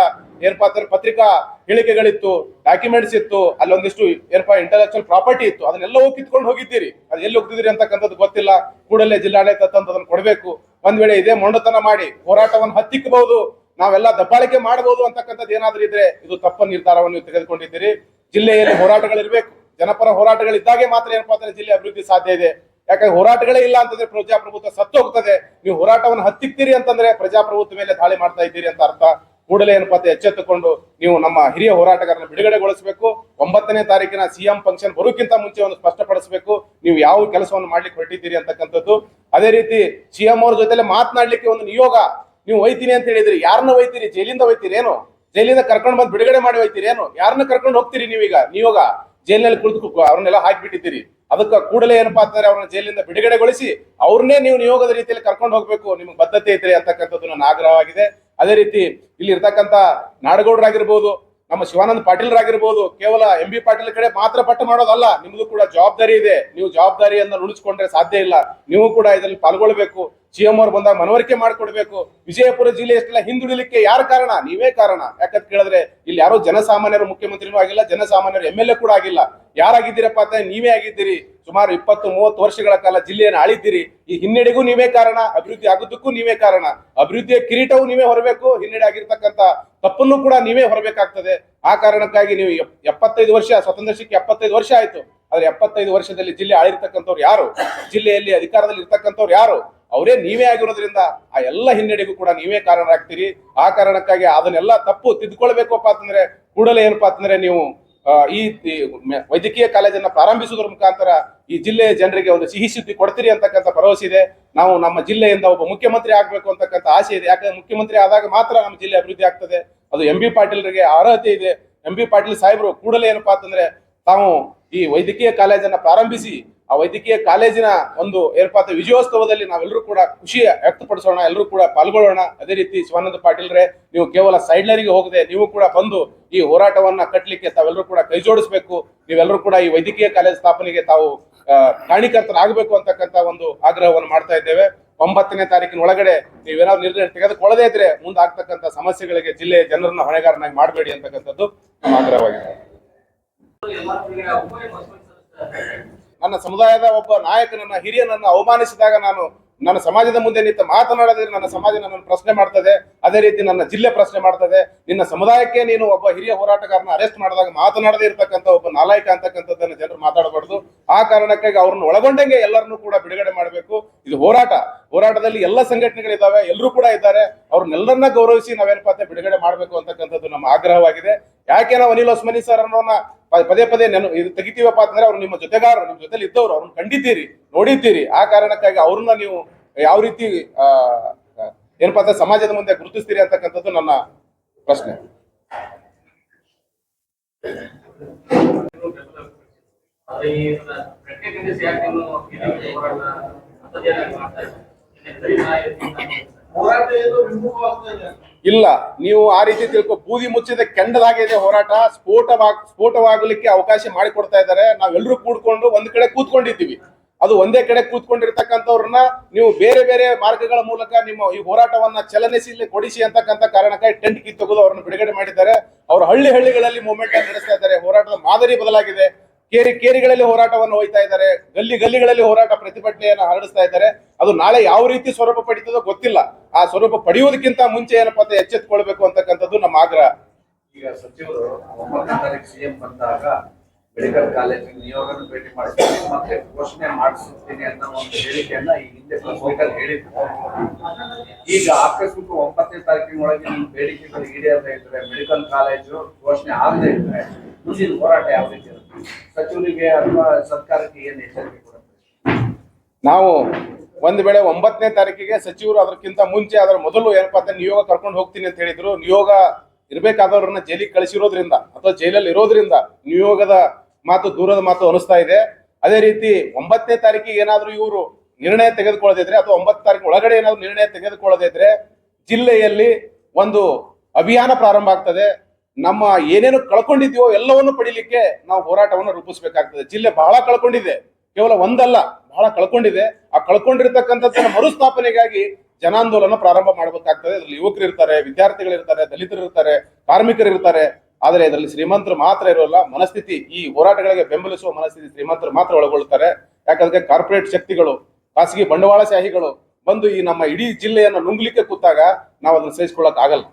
ಏನಪ್ಪಾ ಅಂತಂದ್ರೆ ಪತ್ರಿಕಾ ಹೇಳಿಕೆಗಳಿತ್ತು, ಡಾಕ್ಯುಮೆಂಟ್ಸ್ ಇತ್ತು ಅಲ್ಲಿ ಒಂದಿಷ್ಟು ಏನಪ್ಪಾ ಇಂಟಲೆಕ್ಚುಯಲ್ ಪ್ರಾಪರ್ಟಿ ಇತ್ತು, ಅದನ್ನೆಲ್ಲವೂ ಕಿತ್ಕೊಂಡು ಹೋಗಿದ್ದೀರಿ. ಅದು ಎಲ್ಲಿ ಹೋಗ್ತಿದ್ದೀರಿ ಅಂತಕ್ಕಂಥದ್ದು ಗೊತ್ತಿಲ್ಲ. ಕೂಡಲೇ ಜಿಲ್ಲಾಡಳಿತ ತಂದು ಅದನ್ನು ಕೊಡಬೇಕು. ಒಂದ್ ವೇಳೆ ಇದೇ ಮೊಂಡತನ ಮಾಡಿ ಹೋರಾಟವನ್ನು ಹತ್ತಿಕ್ಕಬಹುದು ನಾವೆಲ್ಲ ದಬ್ಬಾಳಿಕೆ ಮಾಡಬಹುದು ಅಂತಕ್ಕಂಥದ್ದು ಏನಾದ್ರೂ ಇದ್ರೆ ಇದು ತಪ್ಪ ನಿರ್ಧಾರವನ್ನು ತೆಗೆದುಕೊಂಡಿದ್ದೀರಿ. ಜಿಲ್ಲೆಯಲ್ಲಿ ಹೋರಾಟಗಳಿರ್ಬೇಕು ಜನಪರ ಹೋರಾಟಗಳಿದ್ದಾಗೆ ಮಾತ್ರ ಏನಪ್ಪಾ ಅಂದ್ರೆ ಜಿಲ್ಲೆ ಅಭಿವೃದ್ಧಿ ಸಾಧ್ಯ ಇದೆ. ಯಾಕಂದ್ರೆ ಹೋರಾಟಗಳೇ ಇಲ್ಲ ಅಂತಂದ್ರೆ ಪ್ರಜಾಪ್ರಭುತ್ವ ಸತ್ತು ಹೋಗ್ತದೆ ನೀವು ಹೋರಾಟವನ್ನು ಹತ್ತಿಕ್ತೀರಿ ಅಂತಂದ್ರೆ ಪ್ರಜಾಪ್ರಭುತ್ವ ಮೇಲೆ ದಾಳಿ ಮಾಡ್ತಾ ಇದ್ದೀರಿ ಅಂತ ಅರ್ಥ. ಕೂಡಲೇ ಏನಪ್ಪಾ ಎಚ್ಚೆತ್ತುಕೊಂಡು ನೀವು ನಮ್ಮ ಹಿರಿಯ ಹೋರಾಟಗಾರನ ಬಿಡುಗಡೆಗೊಳಿಸಬೇಕು. ಒಂಬತ್ತನೇ ತಾರೀಕಿನ ಸಿಎಂ ಫಂಕ್ಷನ್ ಬರೋಕ್ಕಿಂತ ಮುಂಚೆ ಒಂದು ಸ್ಪಷ್ಟಪಡಿಸಬೇಕು. ನೀವು ಯಾವ ಕೆಲಸವನ್ನು ಮಾಡ್ಲಿಕ್ಕೆ ಹೊರಟಿದ್ದೀರಿ ಅಂತಕ್ಕಂಥದ್ದು. ಅದೇ ರೀತಿ ಸಿಎಂ ಅವ್ರ ಜೊತೆಲೆ ಮಾತನಾಡ್ಲಿಕ್ಕೆ ಒಂದು ನಿಯೋಗ ನೀವು ಒಯ್ತೀನಿ ಅಂತ ಹೇಳಿದ್ರಿ. ಯಾರನ್ನ ಒಯ್ತೀರಿ ಜೈಲಿಂದ ಒಯ್ತೀರಿ ಏನು ಜೈಲಿಂದ ಕರ್ಕೊಂಡು ಬಂದು ಬಿಡುಗಡೆ ಮಾಡಿ ಒಯ್ತೀರಿ ಏನು ಯಾರನ್ನ ಕರ್ಕೊಂಡು ಹೋಗ್ತೀರಿ ನೀವೀಗ? ನೀವಾಗ ಜೈಲಿನಲ್ಲಿ ಕುಳಿತು ಅವ್ರನ್ನೆಲ್ಲ ಹಾಕಿಬಿಟ್ಟಿದ್ದೀರಿ. ಅದಕ್ಕೆ ಕೂಡಲೇ ಏನಪ್ಪಾ ಅಂತಂದ್ರೆ ಅವ್ರನ್ನ ಜೈಲಿಂದ ಬಿಡುಗಡೆಗೊಳಿಸಿ ಅವ್ರನ್ನೇ ನೀವು ನಿಯೋಗದ ರೀತಿಯಲ್ಲಿ ಕರ್ಕೊಂಡು ಹೋಗ್ಬೇಕು. ನಿಮ್ಗೆ ಬದ್ಧತೆ ಐತ್ರಿ ಅಂತಕ್ಕಂಥದ್ದು ನನ್ನ ಆಗ್ರಹವಾಗಿದೆ. ಅದೇ ರೀತಿ ಇಲ್ಲಿ ಇರ್ತಕ್ಕಂಥ ನಾಡಗೌಡರಾಗಿರ್ಬೋದು ನಮ್ಮ ಶಿವಾನಂದ ಪಾಟೀಲ್ರಾಗಿರ್ಬೋದು, ಕೇವಲ ಎಂ ಬಿ ಪಾಟೀಲ್ ಕಡೆ ಮಾತ್ರ ಪಟ್ಟು ಮಾಡೋದಲ್ಲ, ನಿಮ್ದು ಕೂಡ ಜವಾಬ್ದಾರಿ ಇದೆ. ನೀವು ಜವಾಬ್ದಾರಿಯನ್ನ ಉಳಿಸ್ಕೊಂಡ್ರೆ ಸಾಧ್ಯ ಇಲ್ಲ. ನೀವು ಕೂಡ ಇದರಲ್ಲಿ ಪಾಲ್ಗೊಳ್ಬೇಕು. ಸಿಎಂ ಅವ್ರು ಬಂದಾಗ ಮನವರಿಕೆ ಮಾಡಿಕೊಡ್ಬೇಕು. ವಿಜಯಪುರ ಜಿಲ್ಲೆ ಎಷ್ಟೆಲ್ಲ ಹಿಂದುಳಿಲಿಕ್ಕೆ ಯಾರ ಕಾರಣ? ನೀವೇ ಕಾರಣ. ಯಾಕಂತ ಕೇಳಿದ್ರೆ, ಇಲ್ಲಿ ಯಾರೋ ಜನಸಾಮಾನ್ಯರು ಮುಖ್ಯಮಂತ್ರಿನೂ ಆಗಿಲ್ಲ, ಜನಸಾಮಾನ್ಯರು ಎಂ ಎಲ್ ಎ ಕೂಡ ಆಗಿಲ್ಲ. ಯಾರಾಗಿದ್ದೀರಪ್ಪ ಅಂತ ನೀವೇ ಆಗಿದ್ದೀರಿ. ಸುಮಾರು ಇಪ್ಪತ್ತು, ಮೂವತ್ತು ವರ್ಷಗಳ ಕಾಲ ಜಿಲ್ಲೆಯನ್ನು ಆಳಿದ್ದೀರಿ. ಈ ಹಿನ್ನಡೆಗೂ ನೀವೇ ಕಾರಣ, ಅಭಿವೃದ್ಧಿ ಆಗೋದಕ್ಕೂ ನೀವೇ ಕಾರಣ. ಅಭಿವೃದ್ಧಿಯ ಕಿರೀಟವು ನೀವೇ ಹೊರಬೇಕು, ಹಿನ್ನಡೆ ಆಗಿರ್ತಕ್ಕಂಥ ತಪ್ಪನ್ನು ಕೂಡ ನೀವೇ ಹೊರಬೇಕಾಗ್ತದೆ. ಆ ಕಾರಣಕ್ಕಾಗಿ ನೀವು ಎಪ್- ಎಪ್ಪತ್ತೈದು ವರ್ಷ, ಸ್ವತಂತ್ರ ಸಿಕ್ಕಿ ಎಪ್ಪತ್ತೈದು ವರ್ಷ ಆಯ್ತು. ಆದ್ರೆ ಎಪ್ಪತ್ತೈದು ವರ್ಷದಲ್ಲಿ ಜಿಲ್ಲೆ ಆಳಿರ್ತಕ್ಕಂಥವ್ರು ಯಾರು? ಜಿಲ್ಲೆಯಲ್ಲಿ ಅಧಿಕಾರದಲ್ಲಿ ಇರ್ತಕ್ಕಂಥವ್ರು ಯಾರು? ಅವರೇ ನೀವೇ ಆಗಿರೋದ್ರಿಂದ ಆ ಎಲ್ಲ ಹಿನ್ನಡೆಗೂ ಕೂಡ ನೀವೇ ಕಾರಣರಾಗ್ತೀರಿ. ಆ ಕಾರಣಕ್ಕಾಗಿ ಅದನ್ನೆಲ್ಲ ತಪ್ಪು ತಿದ್ಕೊಳ್ಬೇಕಪ್ಪ ಅಂತಂದ್ರೆ ಕೂಡಲೇ ಏನಪ್ಪಾ ಅಂತಂದ್ರೆ ನೀವು ಈ ವೈದ್ಯಕೀಯ ಕಾಲೇಜನ್ನ ಪ್ರಾರಂಭಿಸುವುದರ ಮುಖಾಂತರ ಈ ಜಿಲ್ಲೆಯ ಜನರಿಗೆ ಒಂದು ಸಿಹಿ ಸುದ್ದಿ ಕೊಡ್ತೀರಿ ಅಂತಕ್ಕಂಥ ಭರವಸೆ ಇದೆ. ನಾವು ನಮ್ಮ ಜಿಲ್ಲೆಯಿಂದ ಒಬ್ಬ ಮುಖ್ಯಮಂತ್ರಿ ಆಗಬೇಕು ಅಂತಕ್ಕಂಥ ಆಸೆ ಇದೆ. ಯಾಕಂದ್ರೆ ಮುಖ್ಯಮಂತ್ರಿ ಆದಾಗ ಮಾತ್ರ ನಮ್ಮ ಜಿಲ್ಲೆ ಅಭಿವೃದ್ಧಿ ಆಗ್ತದೆ. ಅದು ಎಂ ಬಿ ಪಾಟೀಲ್ರಿಗೆ ಅರ್ಹತೆ ಇದೆ. ಎಂ ಬಿ ಪಾಟೀಲ್ ಸಾಹೇಬರು ಕೂಡಲೇ ಏನಪ್ಪಾ ಅಂತಂದ್ರೆ ತಾವು ಈ ವೈದ್ಯಕೀಯ ಕಾಲೇಜನ್ನ ಪ್ರಾರಂಭಿಸಿ ಆ ವೈದ್ಯಕೀಯ ಕಾಲೇಜಿನ ಒಂದು ಏರ್ಪಾತ ವಿಜಯೋತ್ಸವದಲ್ಲಿ ನಾವೆಲ್ಲರೂ ಕೂಡ ಖುಷಿ ವ್ಯಕ್ತಪಡಿಸೋಣ, ಎಲ್ಲರೂ ಕೂಡ ಪಾಲ್ಗೊಳ್ಳೋಣ. ಅದೇ ರೀತಿ ಶಿವಾನಂದ ಪಾಟೀಲ್ರೆ, ನೀವು ಕೇವಲ ಸೈಡ್ ಲೈನ್ಗೆ ಹೋಗದೆ ನೀವು ಕೂಡ ಬಂದು ಈ ಹೋರಾಟವನ್ನ ಕಟ್ಟಲಿಕ್ಕೆ ತಾವೆಲ್ಲರೂ ಕೂಡ ಕೈ ಜೋಡಿಸಬೇಕು. ನೀವೆಲ್ಲರೂ ಕೂಡ ಈ ವೈದ್ಯಕೀಯ ಕಾಲೇಜ್ ಸ್ಥಾಪನೆಗೆ ತಾವು ಕಾರಣೀಕರ್ತರಾಗಬೇಕು ಅಂತಕ್ಕಂಥ ಒಂದು ಆಗ್ರಹವನ್ನು ಮಾಡ್ತಾ ಇದ್ದೇವೆ. ಒಂಬತ್ತನೇ ತಾರೀಕಿನ ಒಳಗಡೆ ನೀವೇನಾದ್ರು ನಿರ್ಣಯ ತೆಗೆದುಕೊಳ್ಳದೇ ಇದ್ರೆ ಮುಂದಾಗ್ತಕ್ಕಂಥ ಸಮಸ್ಯೆಗಳಿಗೆ ಜಿಲ್ಲೆಯ ಜನರನ್ನ ಹೊಣೆಗಾರನಾಗಿ ಮಾಡಬೇಡಿ ಅಂತಕ್ಕಂಥದ್ದು ನಮ್ಮ ಆಗ್ರಹವಾಗಿದೆ ನನ್ನ ಸಮುದಾಯದ ಒಬ್ಬ ನಾಯಕನನ್ನ, ಹಿರಿಯನನ್ನ ಅವಮಾನಿಸಿದಾಗ ನಾನು ನನ್ನ ಸಮಾಜದ ಮುಂದೆ ನಿಂತು ಮಾತನಾಡದೇ ನನ್ನ ಸಮಾಜ ನನ್ನನ್ನು ಪ್ರಶ್ನೆ ಮಾಡ್ತದೆ. ಅದೇ ರೀತಿ ನನ್ನ ಜಿಲ್ಲೆ ಪ್ರಶ್ನೆ ಮಾಡ್ತದೆ. ನಿನ್ನ ಸಮುದಾಯಕ್ಕೆ ನೀನು ಒಬ್ಬ ಹಿರಿಯ ಹೋರಾಟಗಾರನ ಅರೆಸ್ಟ್ ಮಾಡಿದಾಗ ಮಾತನಾಡದೇ ಇರತಕ್ಕಂಥ ಒಬ್ಬ ನಾಲಾಯಕ ಅಂತಕ್ಕಂಥದ್ದನ್ನು ಜನರು ಮಾತಾಡಬಾರ್ದು. ಆ ಕಾರಣಕ್ಕಾಗಿ ಅವ್ರನ್ನ ಒಳಗೊಂಡಂಗೆ ಎಲ್ಲರನ್ನೂ ಕೂಡ ಬಿಡುಗಡೆ ಮಾಡಬೇಕು. ಇದು ಹೋರಾಟ. ಹೋರಾಟದಲ್ಲಿ ಎಲ್ಲ ಸಂಘಟನೆಗಳಿದ್ದಾವೆ. ಎಲ್ಲರೂ ಕೂಡ ಇದ್ದಾರೆ. ಅವ್ರನ್ನೆಲ್ಲರನ್ನ ಗೌರವಿಸಿ ನಾವೇನಪ್ಪ ಅಂತ ಬಿಡುಗಡೆ ಮಾಡಬೇಕು ಅಂತಕ್ಕಂಥದ್ದು ನಮ್ಮ ಆಗ್ರಹವಾಗಿದೆ. ಯಾಕೆ ನಾವು ಅನಿಲ್ ಹೊಸ್ಮನಿ ಸರ್ ಅನ್ನೋನ ಪದೇ ಪದೇ ನೆನ, ಇದು ತೆಗಿತೀವಪ್ಪ ಅಂತಂದ್ರೆ ಅವ್ರು ನಿಮ್ಮ ಜೊತೆಗಾರರು, ನಿಮ್ಮ ಜೊತೆಲಿ ಇದ್ದವ್ರು, ಅವ್ರನ್ನ ಕಂಡಿದ್ದೀರಿ, ನೋಡಿದ್ದೀರಿ. ಆ ಕಾರಣಕ್ಕಾಗಿ ಅವ್ರನ್ನ ನೀವು ಯಾವ ರೀತಿ ಏನಪ್ಪಾ ಅಂದ್ರೆ ಸಮಾಜದ ಮುಂದೆ ಗುರುತಿಸ್ತೀರಿ ಅಂತಕ್ಕಂಥದ್ದು ನನ್ನ ಪ್ರಶ್ನೆ. ಇಲ್ಲಿ, ನೀವು ಆ ರೀತಿ ತಿಳ್ಕೊ, ಬೂದಿ ಮುಚ್ಚಿದ ಕೆಂಡದಾಗೆ ಇದೆ ಹೋರಾಟ ಸ್ಫೋಟವಾಗ ಸ್ಫೋಟವಾಗಲಿಕ್ಕೆ ಅವಕಾಶ ಮಾಡಿಕೊಡ್ತಾ ಇದ್ದಾರೆ. ನಾವೆಲ್ಲರೂ ಕೂಡ್ಕೊಂಡು ಒಂದ್ ಕಡೆ ಕೂತ್ಕೊಂಡಿದ್ದೀವಿ. ಅದು ಒಂದೇ ಕಡೆ ಕೂತ್ಕೊಂಡಿರ್ತಕ್ಕಂಥವ್ರನ್ನ ನೀವು ಬೇರೆ ಬೇರೆ ಮಾರ್ಗಗಳ ಮೂಲಕ ನಿಮ್ಮ ಈ ಹೋರಾಟವನ್ನ ಚಲನಿಸಿ, ಕೊಡಿಸಿ ಅಂತಕ್ಕಂಥ ಕಾರಣಕ್ಕಾಗಿ ಟೆಂಟ್ ಕಿತ್ತೊಗೆದು ಅವರನ್ನು ಬಿಡುಗಡೆ ಮಾಡಿದ್ದಾರೆ. ಅವರು ಹಳ್ಳಿ ಹಳ್ಳಿಗಳಲ್ಲಿ ಅನ್ನು ನಡೆಸ್ತಾ ಇದ್ದಾರೆ. ಹೋರಾಟದ ಮಾದರಿ ಬದಲಾಗಿದೆ. ಕೇರಿ ಕೇರಿಗಳಲ್ಲಿ ಹೋರಾಟವನ್ನು ಹೋಯ್ತಾ ಇದ್ದಾರೆ, ಗಲ್ಲಿ ಗಲ್ಲಿಗಳಲ್ಲಿ ಹೋರಾಟ ಪ್ರತಿಭಟನೆಯನ್ನು ಹರಡಿಸ್ತಾ ಇದ್ದಾರೆ. ಅದು ನಾಳೆ ಯಾವ ರೀತಿ ಸ್ವರೂಪ ಪಡಿತದೋ ಗೊತ್ತಿಲ್ಲ. ಆ ಸ್ವರೂಪ ಪಡೆಯುವುದಕ್ಕಿಂತ ಮುಂಚೆ ಏನಪ್ಪಾ ಅಂತ ಎಚ್ಚೆತ್ಕೊಳ್ಬೇಕು ಅಂತಕ್ಕಂಥದ್ದು ನಮ್ಮ ಆಗ್ರಹ. ಈಗ ಸಚಿವರು ಒಂಬತ್ತನೇ ಸಿಎಂ ಬಂದಾಗ ಮೆಡಿಕಲ್ ಕಾಲೇಜಿನ ನಿಯೋಗನ ಭೇಟಿ ಮಾಡ್ತೀನಿ ಮತ್ತೆ ಘೋಷಣೆ ಮಾಡಿಸುತ್ತೀನಿ ಅನ್ನೋ ಒಂದು ಹೇಳಿಕೆಯನ್ನ ಈ ಹಿಂದೆ ಪತ್ರಿಕೆಯಲ್ಲಿ ಹೇಳಿದ್ರು. ಈಗ ಆಕಸ್ಮಿಕ ಒಂಬತ್ತನೇ ತಾರೀಕಿನೊಳಗೆ ನಿಮ್ಮ ಬೇಡಿಕೆಗಳು ಈಡೇರದೇ ಇದ್ರೆ ಮೆಡಿಕಲ್ ಕಾಲೇಜು ಘೋಷಣೆ ಆಗದೇ ಇದ್ರೆ ಮುಂದಿನ ಹೋರಾಟ ಯಾವ ರೀತಿ ಸಚಿವರಿಗೆ ಅಥವಾ ಸರ್ಕಾರಕ್ಕೆ ಎಚ್ಚರಿಕೆ ನಾವು ಒಂದ್ ವೇಳೆ ಒಂಬತ್ತನೇ ತಾರೀಕಿಗೆ ಸಚಿವರು ಅದಕ್ಕಿಂತ ಮುಂಚೆ ಅದರ ಮೊದಲು ಏನಪ್ಪಾ ಅಂತ ನಿಯೋಗ ಕರ್ಕೊಂಡು ಹೋಗ್ತೀನಿ ಅಂತ ಹೇಳಿದ್ರು, ನಿಯೋಗ ಇರಬೇಕಾದವ್ರನ್ನ ಜೈಲಿಗೆ ಕಳಿಸಿರೋದ್ರಿಂದ ಅಥವಾ ಜೈಲಲ್ಲಿ ಇರೋದ್ರಿಂದ ನಿಯೋಗದ ಮಾತು ದೂರದ ಮಾತು ಅನಿಸ್ತಾ ಇದೆ. ಅದೇ ರೀತಿ ಒಂಬತ್ತನೇ ತಾರೀಕಿಗೆ ಏನಾದ್ರೂ ಇವರು ನಿರ್ಣಯ ತೆಗೆದುಕೊಳ್ಳದಿದ್ರೆ ಅಥವಾ ಒಂಬತ್ತು ತಾರೀಕು ಒಳಗಡೆ ಏನಾದ್ರು ನಿರ್ಣಯ ತೆಗೆದುಕೊಳ್ಳದಿದ್ರೆ ಜಿಲ್ಲೆಯಲ್ಲಿ ಒಂದು ಅಭಿಯಾನ ಪ್ರಾರಂಭ ಆಗ್ತದೆ. ನಮ್ಮ ಏನೇನು ಕಳ್ಕೊಂಡಿದ್ಯೋ ಎಲ್ಲವನ್ನು ಪಡಿಲಿಕ್ಕೆ ನಾವು ಹೋರಾಟವನ್ನು ರೂಪಿಸಬೇಕಾಗ್ತದೆ. ಜಿಲ್ಲೆ ಬಹಳ ಕಳ್ಕೊಂಡಿದೆ. ಕೇವಲ ಒಂದಲ್ಲ, ಬಹಳ ಕಳ್ಕೊಂಡಿದೆ. ಆ ಕಳ್ಕೊಂಡಿರ್ತಕ್ಕಂಥದ್ದನ್ನ ಮರುಸ್ಥಾಪನೆಗಾಗಿ ಜನಾಂದೋಲನ ಪ್ರಾರಂಭ ಮಾಡಬೇಕಾಗ್ತದೆ. ಅದ್ರಲ್ಲಿ ಯುವಕರು ಇರ್ತಾರೆ, ವಿದ್ಯಾರ್ಥಿಗಳು ಇರ್ತಾರೆ, ದಲಿತರು ಇರ್ತಾರೆ, ಕಾರ್ಮಿಕರು ಇರ್ತಾರೆ. ಆದರೆ ಇದರಲ್ಲಿ ಶ್ರೀಮಂತರು ಮಾತ್ರ ಇರೋಲ್ಲ. ಮನಸ್ಥಿತಿ, ಈ ಹೋರಾಟಗಳಿಗೆ ಬೆಂಬಲಿಸುವ ಮನಸ್ಥಿತಿ ಶ್ರೀಮಂತರು ಮಾತ್ರ ಒಳಗೊಳ್ತಾರೆ. ಯಾಕಂದ್ರೆ ಕಾರ್ಪೊರೇಟ್ ಶಕ್ತಿಗಳು, ಖಾಸಗಿ ಬಂಡವಾಳಶಾಹಿಗಳು ಬಂದು ಈ ನಮ್ಮ ಇಡೀ ಜಿಲ್ಲೆಯನ್ನು ನುಂಗ್ಲಿಕ್ಕೆ ಕೂತಾಗ ನಾವು ಅದನ್ನು ಸಹಿಸ್ಕೊಳ್ಳಕ್ ಆಗಲ್ಲ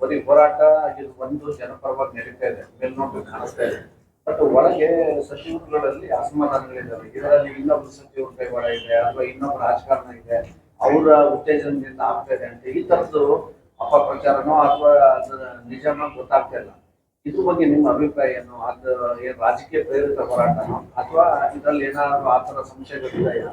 ಬರೀ ಹೋರಾಟ ಇದು ಒಂದು ಜನಪರವಾಗಿ ನಡೀತಾ ಇದೆ ಮೇಲ್ನೋಟ ಕಾಣಿಸ್ತಾ ಇದೆ. ಬಟ್ ಒಳಗೆ ಸಚಿವರುಗಳಲ್ಲಿ ಅಸಮಾಧಾನಗಳಿದ್ದಾವೆ ಇದರಲ್ಲಿ ಇನ್ನೊಬ್ರು ಸಚಿವರು ಕೈವಾಡ ಇದೆ, ಅಥವಾ ಇನ್ನೊಬ್ರು ರಾಜಕಾರಣ ಇದೆ, ಅವರ ಉತ್ತೇಜನದಿಂದ ಆಗ್ತಾ ಇದೆ ಅಂತ ಈ ತರದ್ದು ಅಪಪ್ರಚಾರನೋ ಅಥವಾ ಅದರ ನಿಜನೋ ಗೊತ್ತಾಗ್ತಾ ಇಲ್ಲ. ಇದ್ರ ಬಗ್ಗೆ ನಿಮ್ಮ ಅಭಿಪ್ರಾಯ ಏನು? ಅದು ರಾಜಕೀಯ ಪ್ರೇರಿತ ಹೋರಾಟನೋ ಅಥವಾ ಇದರಲ್ಲಿ ಏನಾದ್ರು ಆ ತರ ಸಂಶಯಗಳಿದೆಯಾ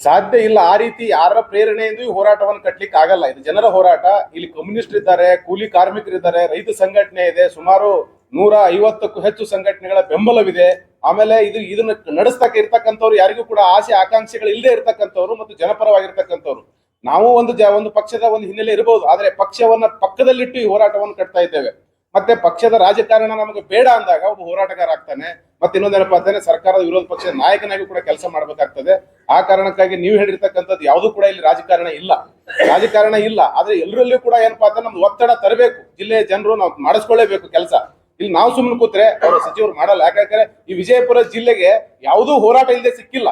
ಸಾಧ್ಯ ಇಲ್ಲ ಆ ರೀತಿ ಯಾರ ಪ್ರೇರಣೆಯಿಂದ ಈ ಹೋರಾಟವನ್ನು ಕಟ್ಟಲಿಕ್ಕೆ ಆಗಲ್ಲ. ಇದು ಜನರ ಹೋರಾಟ. ಇಲ್ಲಿ ಕಮ್ಯುನಿಸ್ಟ್ ಇದ್ದಾರೆ, ಕೂಲಿ ಕಾರ್ಮಿಕರಿದ್ದಾರೆ, ರೈತ ಸಂಘಟನೆ ಇದೆ, ಸುಮಾರು ನೂರ ಐವತ್ತಕ್ಕೂ ಹೆಚ್ಚು ಸಂಘಟನೆಗಳ ಬೆಂಬಲವಿದೆ. ಆಮೇಲೆ ಇದು ಇದನ್ನ ನಡೆಸ್ತಕ್ಕ ಇರ್ತಕ್ಕಂಥವ್ರು ಯಾರಿಗೂ ಕೂಡ ಆಸೆ, ಆಕಾಂಕ್ಷೆಗಳು ಇಲ್ಲದೆ ಇರ್ತಕ್ಕಂಥವ್ರು ಮತ್ತು ಜನಪರವಾಗಿರ್ತಕ್ಕಂಥವ್ರು. ನಾವು ಒಂದು ಜ, ಒಂದು ಪಕ್ಷದ ಒಂದು ಹಿನ್ನೆಲೆ ಇರಬಹುದು ಆದರೆ ಪಕ್ಷವನ್ನ ಪಕ್ಕದಲ್ಲಿಟ್ಟು ಈ ಹೋರಾಟವನ್ನು ಕಟ್ತಾ ಇದ್ದೇವೆ. ಮತ್ತೆ ಪಕ್ಷದ ರಾಜಕಾರಣ ನಮಗೆ ಬೇಡ ಅಂದಾಗ ಒಬ್ಬ ಹೋರಾಟಗಾರ ಆಗ್ತಾನೆ ಮತ್ತೆ ಇನ್ನೊಂದೇನಪ್ಪ ಅಂತಾನೆ ಸರ್ಕಾರದ ವಿರೋಧ ಪಕ್ಷದ ನಾಯಕನಾಗಿ ಕೂಡ ಕೆಲಸ ಮಾಡಬೇಕಾಗ್ತದೆ. ಆ ಕಾರಣಕ್ಕಾಗಿ ನೀವು ಹೇಳಿರ್ತಕ್ಕಂಥದ್ದು ಯಾವುದು ಕೂಡ ಇಲ್ಲಿ ರಾಜಕಾರಣ ಇಲ್ಲ. ರಾಜಕಾರಣ ಇಲ್ಲ. ಆದ್ರೆ ಎಲ್ಲರಲ್ಲೂ ಕೂಡ ಏನಪ್ಪಾ ಅಂತ ನಮ್ದು ಒತ್ತಡ ತರಬೇಕು. ಜಿಲ್ಲೆಯ ಜನರು ನಾವು ಮಾಡಿಸ್ಕೊಳ್ಳೇಬೇಕು ಕೆಲಸ. ಇಲ್ಲಿ ನಾವು ಸುಮ್ಮನೆ ಕೂತ್ರೆ, ಅವರು ಸಚಿವರು ಮಾಡಲ್ಲ. ಯಾಕಂದ್ರೆ ಈ ವಿಜಯಪುರ ಜಿಲ್ಲೆಗೆ ಯಾವುದೂ ಹೋರಾಟ ಇಲ್ಲದೆ ಸಿಕ್ಕಿಲ್ಲ.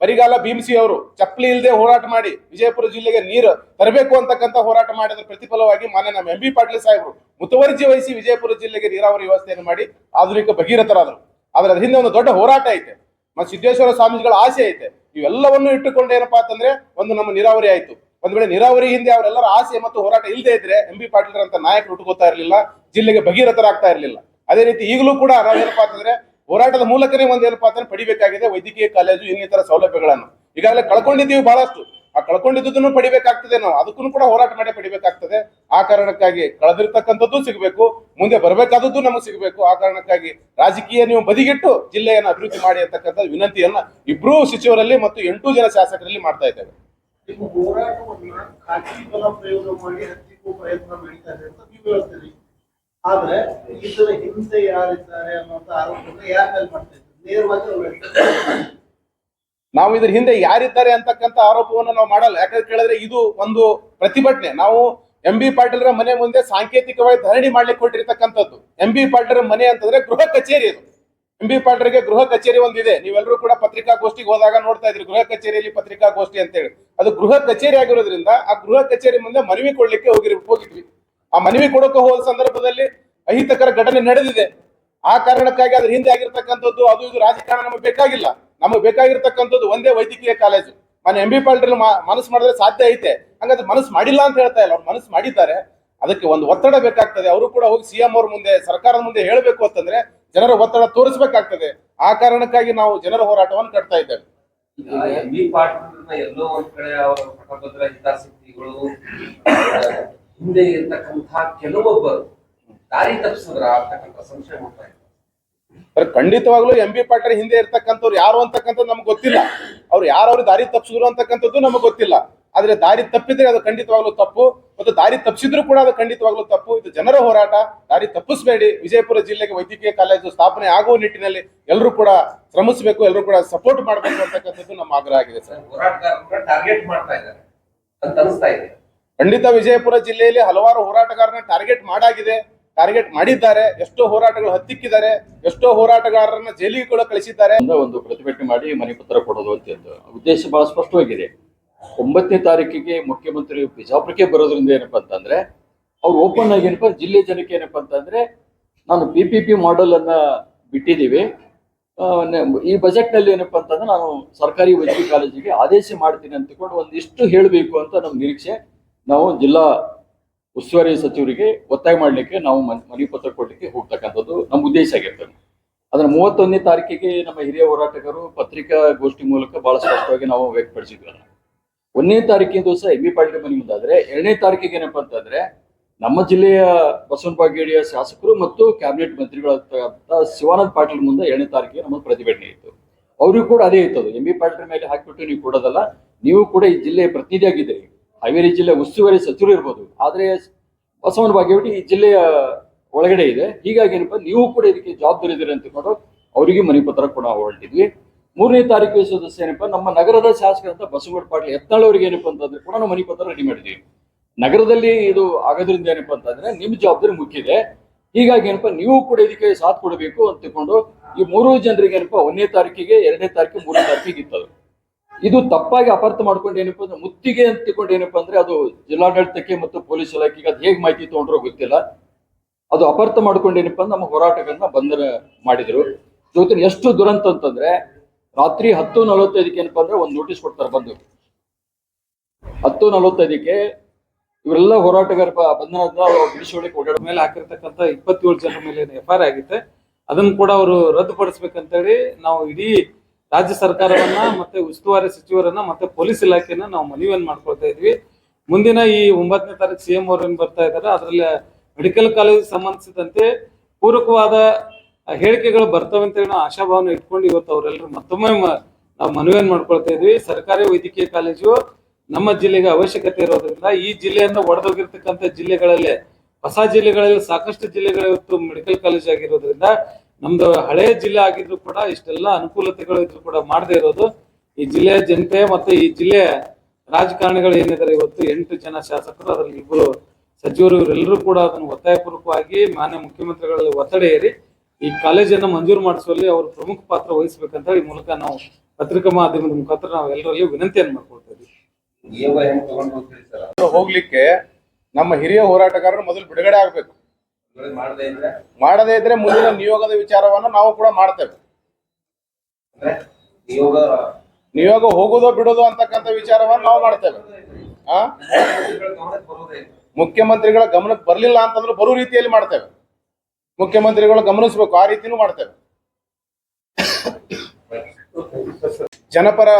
ಬರಿಗಾಲ ಭೀಮಸಿ ಅವರು ಚಪ್ಪಲಿ ಇಲ್ಲದೆ ಹೋರಾಟ ಮಾಡಿ ವಿಜಯಪುರ ಜಿಲ್ಲೆಗೆ ನೀರು ತರಬೇಕು ಅಂತಕ್ಕಂಥ ಹೋರಾಟ ಮಾಡಿದ ಪ್ರತಿಫಲವಾಗಿ ಮಾನ್ಯ ನಮ್ಮ ಎಂ ಬಿ ಪಾಟೀಲ್ ಸಾಹೇಬರು ಮುತುವರ್ಜಿ ವಹಿಸಿ ವಿಜಯಪುರ ಜಿಲ್ಲೆಗೆ ನೀರಾವರಿ ವ್ಯವಸ್ಥೆಯನ್ನು ಮಾಡಿ ಆಧುನಿಕ ಭಗೀರಥರಾದರು. ಆದ್ರೆ ಅದ್ರ ಹಿಂದೆ ಒಂದು ದೊಡ್ಡ ಹೋರಾಟ ಐತೆ. ಮತ್ತು ಸಿದ್ದೇಶ್ವರ ಸ್ವಾಮೀಜಿಗಳ ಆಸೆ ಐತೆ. ಇವೆಲ್ಲವನ್ನು ಇಟ್ಟುಕೊಂಡು ಏನಪ್ಪಾ ಅಂತಂದ್ರೆ ಒಂದು ನಮ್ಮ ನೀರಾವರಿ ಆಯ್ತು. ಒಂದ್ ವೇಳೆ ನೀರಾವರಿ ಹಿಂದೆ ಅವರೆಲ್ಲರ ಆಸೆ ಮತ್ತು ಹೋರಾಟ ಇಲ್ಲದೆ ಇದ್ರೆ ಎಂ ಬಿ ಪಾಟೀಲ್ ಅಂತ ನಾಯಕರು ಹುಟ್ಟುಕೋತಾ ಇರಲಿಲ್ಲ, ಜಿಲ್ಲೆಗೆ ಭಗೀರಥರಾಗ್ತಾ ಇರಲಿಲ್ಲ. ಅದೇ ರೀತಿ ಈಗಲೂ ಕೂಡ ನಾವೇನಪ್ಪಾ ಅಂತಂದ್ರೆ ಹೋರಾಟದ ಮೂಲಕನೇ ಒಂದ್ ಏನಪ್ಪಾ ಅಂತ ಪಡಿಬೇಕಾಗಿದೆ. ವೈದ್ಯಕೀಯ ಕಾಲೇಜು, ಇನ್ನಿತರ ಸೌಲಭ್ಯಗಳನ್ನು. ಈಗಾಗಲೇ ಕಳ್ಕೊಂಡಿದ್ದೀವಿ ಬಹಳಷ್ಟು. ಆ ಕಳ್ಕೊಂಡಿದ್ದನ್ನು ಪಡಿಬೇಕಾಗ್ತದೆ ನಾವು ಅದಕ್ಕೂ ಕೂಡ ಹೋರಾಟ ಮಾಡಿ ಪಡಿಬೇಕಾಗ್ತದೆ. ಆ ಕಾರಣಕ್ಕಾಗಿ ಕಳೆದಿರ್ತಕ್ಕಂಥದ್ದು ಸಿಗಬೇಕು. ಮುಂದೆ ಬರಬೇಕಾದದ್ದು ನಮಗೆ ಸಿಗಬೇಕು. ಆ ಕಾರಣಕ್ಕಾಗಿ ರಾಜಕೀಯ ನೀವು ಬದಿಗಿಟ್ಟು ಜಿಲ್ಲೆಯನ್ನು ಅಭಿವೃದ್ಧಿ ಮಾಡಿ ಅಂತಕ್ಕಂಥ ವಿನಂತಿಯನ್ನ ಇಬ್ರು ಸಚಿವರಲ್ಲಿ ಮತ್ತು ಎಂಟು ಜನ ಶಾಸಕರಲ್ಲಿ ಮಾಡ್ತಾ ಇದ್ದೇವೆ. ಹೋರಾಟವನ್ನು ಖಾಸಗಿ ಬಲ ಪ್ರಯೋಗ ಮಾಡಿ ಪ್ರಯತ್ನ ನಡೀತಾ ಈ ತರ ಹಿಂಸೆ ಆದ್ರೆ ಯಾರಿದ್ದಾರೆ ಅನ್ನುವಂತ ಆರೋಪ ಯಾರ ಮೇಲೆ ಮಾಡ್ತಾ ನೇರವಾಗಿ ನಾವು ಇದ್ರ ಹಿಂದೆ ಯಾರಿದ್ದಾರೆ ಅಂತಕ್ಕಂಥ ಆರೋಪವನ್ನು ನಾವು ಮಾಡಲ್ಲ. ಯಾಕಂದ್ರೆ ಕೇಳಿದ್ರೆ ಇದು ಒಂದು ಪ್ರತಿಭಟನೆ. ನಾವು ಎಂ ಬಿ ಪಾಟೀಲ್ರ ಮನೆ ಮುಂದೆ ಸಾಂಕೇತಿಕವಾಗಿ ಧರಣಿ ಮಾಡ್ಲಿಕ್ಕೆ ಕೊಟ್ಟಿರ್ತಕ್ಕಂಥದ್ದು. ಎಂ ಬಿ ಪಾಟೀಲ್ರ ಮನೆ ಅಂತಂದ್ರೆ ಗೃಹ ಕಚೇರಿ ಅದು. ಎಂ ಬಿ ಪಾಟೀಲ್ಗೆ ಗೃಹ ಕಚೇರಿ ಒಂದಿದೆ. ನೀವೆಲ್ಲರೂ ಕೂಡ ಪತ್ರಿಕಾಗೋಷ್ಠಿಗೆ ಹೋದಾಗ ನೋಡ್ತಾ ಇದ್ರಿ. ಗೃಹ ಕಚೇರಿಯಲ್ಲಿ ಪತ್ರಿಕಾಗೋಷ್ಠಿ ಅಂತೇಳಿ. ಅದು ಗೃಹ ಕಚೇರಿ ಆಗಿರೋದ್ರಿಂದ ಆ ಗೃಹ ಕಚೇರಿ ಮುಂದೆ ಮನವಿ ಕೊಡ್ಲಿಕ್ಕೆ ಹೋಗಿರಿ ಹೋಗಿದ್ವಿ. ಆ ಮನವಿ ಕೊಡೋಕೆ ಹೋದ ಸಂದರ್ಭದಲ್ಲಿ ಅಹಿತಕರ ಘಟನೆ ನಡೆದಿದೆ. ಆ ಕಾರಣಕ್ಕಾಗಿ ಅದ್ರ ಹಿಂದೆ ಆಗಿರ್ತಕ್ಕಂಥದ್ದು, ಅದು ಇದು ರಾಜಕಾರಣ ನಮಗೆ ಬೇಕಾಗಿಲ್ಲ. ನಮಗೆ ಬೇಕಾಗಿರ್ತಕ್ಕಂಥದ್ದು ಒಂದೇ ವೈದ್ಯಕೀಯ ಕಾಲೇಜು. ಮನೆ ಎಂ ಬಿ ಪಾಲ್ಟ್ರಲ್ಲಿ ಮನಸ್ಸು ಮಾಡಿದ್ರೆ ಸಾಧ್ಯ ಐತೆ. ಹಂಗಾದ್ರೆ ಮನಸ್ಸು ಮಾಡಿಲ್ಲ ಅಂತ ಹೇಳ್ತಾ ಇಲ್ಲ. ಅವ್ರು ಮನಸ್ಸು ಮಾಡಿದ್ದಾರೆ. ಅದಕ್ಕೆ ಒಂದು ಒತ್ತಡ ಬೇಕಾಗ್ತದೆ. ಅವರು ಕೂಡ ಹೋಗಿ ಸಿಎಂ ಅವ್ರ ಮುಂದೆ, ಸರ್ಕಾರದ ಮುಂದೆ ಹೇಳಬೇಕು ಅಂತಂದ್ರೆ ಜನರ ಒತ್ತಡ ತೋರಿಸಬೇಕಾಗ್ತದೆ. ಆ ಕಾರಣಕ್ಕಾಗಿ ನಾವು ಜನರ ಹೋರಾಟವನ್ನು ಕಟ್ತಾ ಇದ್ದೇವೆ. ಎಲ್ಲೋ ಒಂದ್ ಕಡೆ ಅವರ ಪಟ್ಟಭದ್ರ ಹಿತಾಸಕ್ತಿಗಳು ಹಿಂದೆ ಇರ್ತಕ್ಕಂತಹ ಕೆಲವೊಬ್ಬರು ದಾರಿ ತಪ್ಪಿಸಿದ್ರ ಆಗ್ತಕ್ಕಂಥ ಸಂಶಯ ಮಾಡ್ತಾ ಇದ್ದಾರೆ. ಖಂಡಿತವಾಗ್ಲೂ ಎಂ ಬಿ ಪಾಟೀಲ್ ಹಿಂದೆ ಇರ್ತಕ್ಕಂಥವ್ರು ಯಾರು ಅಂತಕ್ಕಂಥದ್ದು ನಮ್ಗೆ ಗೊತ್ತಿಲ್ಲ. ಅವ್ರು ಯಾರವ್ರು ದಾರಿ ತಪ್ಪಿಸಿದ್ರು ಅಂತಕ್ಕಂಥದ್ದು ನಮಗೆ ಗೊತ್ತಿಲ್ಲ. ಆದ್ರೆ ದಾರಿ ತಪ್ಪಿದ್ರೆ ಅದು ಖಂಡಿತವಾಗ್ಲೂ ತಪ್ಪು. ಮತ್ತು ದಾರಿ ತಪ್ಪಿಸಿದ್ರು ಕೂಡ ಅದು ಖಂಡಿತವಾಗ್ಲೂ ತಪ್ಪು. ಇದು ಜನರ ಹೋರಾಟ. ದಾರಿ ತಪ್ಪಿಸಬೇಡಿ. ವಿಜಯಪುರ ಜಿಲ್ಲೆಗೆ ವೈದ್ಯಕೀಯ ಕಾಲೇಜು ಸ್ಥಾಪನೆ ಆಗುವ ನಿಟ್ಟಿನಲ್ಲಿ ಎಲ್ಲರೂ ಕೂಡ ಶ್ರಮಿಸಬೇಕು. ಎಲ್ಲರೂ ಕೂಡ ಸಪೋರ್ಟ್ ಮಾಡಬೇಕು ಅಂತಕ್ಕಂಥದ್ದು ನಮ್ಮ ಆಗ್ರಹ ಆಗಿದೆ ಸರ್. ಹೋರಾಟಗಾರರು ಟಾರ್ಗೆಟ್ ಮಾಡ್ತಾ ಇದ್ದಾರೆ. ಅಂತ ಅನಿಸ್ತಾ ಇದೆ. ಖಂಡಿತ ವಿಜಯಪುರ ಜಿಲ್ಲೆಯಲ್ಲಿ ಹಲವಾರು ಹೋರಾಟಗಾರರನ್ನ ಟಾರ್ಗೆಟ್ ಮಾಡಾಗಿದೆ, ಟಾರ್ಗೆಟ್ ಮಾಡಿದ್ದಾರೆ, ಎಷ್ಟೋ ಹೋರಾಟಗಳು ಹತ್ತಿಕ್ಕಿದ್ದಾರೆ, ಎಷ್ಟೋ ಹೋರಾಟಗಾರರನ್ನ ಜೈಲಿಗೆ ಕೂಡ ಕಳಿಸಿದ್ದಾರೆ. ಒಂದು ಪ್ರತಿಭಟನೆ ಮಾಡಿ ಮನೆ ಪತ್ರ ಕೊಡೋದು ಅಂತ ಉದ್ದೇಶ ಬಹಳ ಸ್ಪಷ್ಟವಾಗಿದೆ. ಒಂಬತ್ತನೇ ತಾರೀಕಿಗೆ ಮುಖ್ಯಮಂತ್ರಿ ಬಿಜಾಪುರಕ್ಕೆ ಬರೋದ್ರಿಂದ ಏನಪ್ಪಾ ಅಂತಂದ್ರೆ, ಅವ್ರು ಓಪನ್ ಆಗಿ ಏನಪ್ಪಾ, ಜಿಲ್ಲೆ ಜನಕ್ಕೆ ಏನಪ್ಪಾ ಅಂತಂದ್ರೆ, ನಾನು ಪಿ ಪಿ ಪಿ ಮಾಡೆಲ್ ಅನ್ನ ಬಿಟ್ಟಿದ್ದೀವಿ. ಈ ಬಜೆಟ್ನಲ್ಲಿ ಏನಪ್ಪಾ ಅಂತಂದ್ರೆ ನಾನು ಸರ್ಕಾರಿ ವೈದ್ಯಕೀಯ ಕಾಲೇಜಿಗೆ ಆದೇಶ ಮಾಡ್ತೀನಿ ಅಂತಕೊಂಡು ಒಂದಿಷ್ಟು ಹೇಳಬೇಕು ಅಂತ ನಮ್ಮ ನಿರೀಕ್ಷೆ. ನಾವು ಜಿಲ್ಲಾ ಉಸ್ತುವಾರಿ ಸಚಿವರಿಗೆ ಒತ್ತಾಯ ಮಾಡಲಿಕ್ಕೆ ನಾವು ಮನ್- ಮನವಿ ಪತ್ರ ಕೊಡಲಿಕ್ಕೆ ಹೋಗ್ತಕ್ಕಂಥದ್ದು ನಮ್ಮ ಉದ್ದೇಶ ಆಗಿರ್ತದೆ. ಅದರ ಮೂವತ್ತೊಂದನೇ ತಾರೀಕಿಗೆ ನಮ್ಮ ಹಿರಿಯ ಹೋರಾಟಗಾರರು ಪತ್ರಿಕಾ ಗೋಷ್ಠಿ ಮೂಲಕ ಬಹಳ ಸ್ಪಷ್ಟವಾಗಿ ನಾವು ವ್ಯಕ್ತಪಡಿಸಿದ್ವಿ ಅದನ್ನ. ಒಂದನೇ ತಾರೀಕಿನ ದಿವಸ ಎಂ ಬಿ ಪಾಟೀಲ್ ಮನೆ ಮುಂದಾದ್ರೆ, ಎರಡನೇ ತಾರೀಕಿಗೆ ಏನಪ್ಪಾ ಅಂತಂದ್ರೆ, ನಮ್ಮ ಜಿಲ್ಲೆಯ ಬಸವನ ಬಾಗೇಡಿಯ ಶಾಸಕರು ಮತ್ತು ಕ್ಯಾಬಿನೆಟ್ ಮಂತ್ರಿಗಳಾದಂತಹ ಶಿವಾನಂದ ಪಾಟೀಲ್ ಮುಂದೆ ಎರಡನೇ ತಾರೀಕಿಗೆ ನಮ್ಮ ಪ್ರತಿಭಟನೆ ಇತ್ತು. ಅವ್ರಿಗೂ ಕೂಡ ಅದೇ ಇತ್ತು ಎಂ ಬಿ ಪಾಟೀಲ್ ಮೇಲೆ ಹಾಕಿಬಿಟ್ಟು ನೀವು ಕೊಡೋದಲ್ಲ, ನೀವು ಕೂಡ ಈ ಜಿಲ್ಲೆಯ ಪ್ರತಿನಿಧಿ ಆಗಿದ್ದೀರಿ ಹಾವೇರಿ ಜಿಲ್ಲೆ ಉಸ್ತುವಾರಿ ಸಚಿವರು ಇರ್ಬೋದು. ಆದರೆ ಬಸವನ ಬಾಗೇವಾಡಿ ಈ ಜಿಲ್ಲೆಯ ಒಳಗಡೆ ಇದೆ. ಹೀಗಾಗಿ ಏನಪ್ಪ, ನೀವು ಕೂಡ ಇದಕ್ಕೆ ಜವಾಬ್ದಾರಿ ಅಂತ ಕೊಟ್ಟು ಅವರಿಗೆ ಮನವಿ ಪತ್ರ ಕೂಡ ಹೊರಟಿದ್ವಿ ಮೂರನೇ ತಾರೀಕು ಸದಸ್ಯ ಏನಪ್ಪಾ, ನಮ್ಮ ನಗರದ ಶಾಸಕರಂತ ಬಸವಗೌಡ ಪಾಟೀಲ್ ಎತ್ತಾಳವರಿಗೆ ಏನಪ್ಪ ಅಂತಂದ್ರೆ ಕೂಡ ನಾವು ಮನವಿ ಪತ್ರ ರೆಡಿ ಮಾಡಿದ್ವಿ. ನಗರದಲ್ಲಿ ಇದು ಆಗೋದ್ರಿಂದ ಏನಪ್ಪಾ ಅಂತಂದ್ರೆ ನಿಮ್ ಜವಾಬ್ದಾರಿ ಮುಖ್ಯ ಇದೆ. ಹೀಗಾಗಿ ಏನಪ್ಪಾ, ನೀವು ಕೂಡ ಇದಕ್ಕೆ ಸಾಥ್ ಕೊಡಬೇಕು ಅಂತ ತಿಳ್ಕೊಂಡು ಈ ಮೂರು ಜನರಿಗೆ ಏನಪ್ಪಾ, ಒಂದನೇ ತಾರೀಕಿಗೆ ಎರಡನೇ ತಾರೀಕಿಗೆ ಮೂರನೇ ತಾರೀಕಿಗೆ ಇತ್ತದು ಇದು ತಪ್ಪಾಗಿ ಅಪರ್ಥ ಮಾಡ್ಕೊಂಡು ಏನಪ್ಪ ಅಂದ್ರೆ ಮುತ್ತಿಗೆ ಅಂತ ತಿಳ್ಕೊಂಡು ಏನಪ್ಪ ಅಂದ್ರೆ ಅದು ಜಿಲ್ಲಾಡಳಿತಕ್ಕೆ ಮತ್ತು ಪೊಲೀಸ್ ಇಲಾಖೆಗೆ ಅದು ಹೇಗೆ ಮಾಹಿತಿ ತಗೊಂಡ್ರೋ ಗೊತ್ತಿಲ್ಲ. ಅದು ಅಪರ್ಥ ಮಾಡ್ಕೊಂಡು ಏನಪ್ಪ ಅಂದ್ರೆ ನಮ್ಮ ಹೋರಾಟಗಳನ್ನ ಬಂಧನ ಮಾಡಿದ್ರು. ಜೊತೆ ಎಷ್ಟು ದುರಂತ ಅಂತಂದ್ರೆ ರಾತ್ರಿ ಹತ್ತು ನಲವತ್ತೈದಕ್ಕೆ ಏನಪ್ಪ ಅಂದ್ರೆ ಒಂದು ನೋಟಿಸ್ ಕೊಡ್ತಾರೆ ಬಂದು. ಹತ್ತು ನಲವತ್ತೈದಕ್ಕೆ ಇವರೆಲ್ಲ ಹೋರಾಟಗಾರ ಬಂಧನದ ಬಿಡಿಸೋಳಿಗೆ ಓಡಾಡ ಮೇಲೆ ಹಾಕಿರ್ತಕ್ಕಂಥ ಇಪ್ಪತ್ತೇಳು ಜನರ ಮೇಲೆ ಎಫ್ ಆರ್ ಆಗಿತ್ತೆ, ಅದನ್ನು ಕೂಡ ಅವರು ರದ್ದುಪಡಿಸ್ಬೇಕಂತೇಳಿ ನಾವು ಇಡೀ ರಾಜ್ಯ ಸರ್ಕಾರವನ್ನ ಮತ್ತೆ ಉಸ್ತುವಾರಿ ಸಚಿವರನ್ನ ಮತ್ತೆ ಪೊಲೀಸ್ ಇಲಾಖೆಯನ್ನ ನಾವು ಮನವಿಯನ್ನು ಮಾಡ್ಕೊಳ್ತಾ ಇದ್ವಿ. ಮುಂದಿನ ಈ ಒಂಬತ್ತನೇ ತಾರೀಕು ಸಿ ಎಂ ಅವ್ರು ಬರ್ತಾ ಇದ್ದಾರೆ ಅದರಲ್ಲಿ ಮೆಡಿಕಲ್ ಕಾಲೇಜ್ ಸಂಬಂಧಿಸಿದಂತೆ ಪೂರಕವಾದ ಹೇಳಿಕೆಗಳು ಬರ್ತವೆ ಅಂತೇಳಿ ನಾವು ಆಶಾಭಾವನೆ ಇಟ್ಕೊಂಡು ಇವತ್ತು ಅವರೆಲ್ಲರೂ ಮತ್ತೊಮ್ಮೆ ನಾವು ಮನವಿಯನ್ನು ಮಾಡ್ಕೊಳ್ತಾ ಇದ್ವಿ. ಸರ್ಕಾರಿ ವೈದ್ಯಕೀಯ ಕಾಲೇಜು ನಮ್ಮ ಜಿಲ್ಲೆಗೆ ಅವಶ್ಯಕತೆ ಇರೋದ್ರಿಂದ ಈ ಜಿಲ್ಲೆಯನ್ನು ಒಡೆದೋಗಿರ್ತಕ್ಕಂಥ ಜಿಲ್ಲೆಗಳಲ್ಲಿ, ಹೊಸ ಜಿಲ್ಲೆಗಳಲ್ಲಿ ಸಾಕಷ್ಟು ಜಿಲ್ಲೆಗಳು ಇವತ್ತು ಮೆಡಿಕಲ್ ಕಾಲೇಜ್ ಆಗಿರೋದ್ರಿಂದ ನಮ್ದು ಹಳೆ ಜಿಲ್ಲೆ ಆಗಿದ್ರು ಕೂಡ ಇಷ್ಟೆಲ್ಲ ಅನುಕೂಲತೆಗಳು ಇದ್ರು ಕೂಡ ಮಾಡದೇ ಇರೋದು. ಈ ಜಿಲ್ಲೆಯ ಜನತೆ ಮತ್ತೆ ಈ ಜಿಲ್ಲೆಯ ರಾಜಕಾರಣಿಗಳು ಏನಿದ್ದಾರೆ ಇವತ್ತು, ಎಂಟು ಜನ ಶಾಸಕರು, ಅದರಲ್ಲಿ ಇಬ್ಬರು ಸಚಿವರು, ಇವರೆಲ್ಲರೂ ಕೂಡ ಅದನ್ನು ಒತ್ತಾಯಪೂರ್ವಕವಾಗಿ ಮಾನ್ಯ ಮುಖ್ಯಮಂತ್ರಿಗಳಲ್ಲಿ ಒತ್ತಡ ಏರಿ ಈ ಕಾಲೇಜನ್ನು ಮಂಜೂರು ಮಾಡಿಸುವಲ್ಲಿ ಅವರು ಪ್ರಮುಖ ಪಾತ್ರ ವಹಿಸಬೇಕಂತ ಈ ಮೂಲಕ ನಾವು ಪತ್ರಿಕಾ ಮಾಧ್ಯಮದ ಮುಖಾಂತರ ನಾವು ಎಲ್ಲರಲ್ಲಿ ವಿನಂತಿಯನ್ನು ಮಾಡ್ಕೊಳ್ತಾ ಇದ್ದೀವಿ. ನಿಯೋಗ ಹೆಂಗ್ ತಗೊಂಡು ಸರ್ ಹೋಗ್ಲಿಕ್ಕೆ ನಮ್ಮ ಹಿರಿಯ ಹೋರಾಟಗಾರರು ಮೊದಲು ಬಿಡುಗಡೆ ಆಗ್ಬೇಕು. ಮಾಡದೇ ಇದ್ರೆ ಮುಂದಿನ ನಿಯೋಗದ ವಿಚಾರವನ್ನ ನಾವು ಕೂಡ ಮಾಡ್ತೇವೆ. ನಿಯೋಗ ನಿಯೋಗ ಹೋಗೋದೋ ಬಿಡೋದು ಅಂತಕ್ಕಂಥ ವಿಚಾರವನ್ನ ನಾವು ಮಾಡ್ತೇವೆ. ಆ. ಮುಖ್ಯಮಂತ್ರಿಗಳ ಗಮನಕ್ಕೆ ಬರಲಿಲ್ಲ ಅಂತಂದ್ರೆ ಬರೋ ರೀತಿಯಲ್ಲಿ ಮಾಡ್ತೇವೆ. ಮುಖ್ಯಮಂತ್ರಿಗಳು ಗಮನಿಸ್ಬೇಕು ಆ ರೀತಿನೂ ಮಾಡ್ತೇವೆ. ಜನಪರ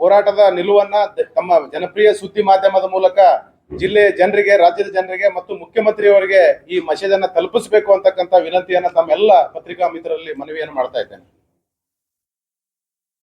ಹೋರಾಟದ ನಿಲುವನ್ನ ತಮ್ಮ ಜನಪ್ರಿಯ ಸುದ್ದಿ ಮಾಧ್ಯಮದ ಮೂಲಕ ಜಿಲ್ಲೆಯ ಜನರಿಗೆ, ರಾಜ್ಯದ ಜನರಿಗೆ ಮತ್ತು ಮುಖ್ಯಮಂತ್ರಿಯವರಿಗೆ ಈ ಮಸೀದನ್ನ ತಲುಪಿಸಬೇಕು ಅಂತಕ್ಕಂಥ ವಿನಂತಿಯನ್ನ ತಮ್ಮೆಲ್ಲ ಪತ್ರಿಕಾ ಮಿತ್ರರಲ್ಲಿ ಮನವಿಯನ್ನು ಮಾಡ್ತಾ ಇದ್ದೇನೆ.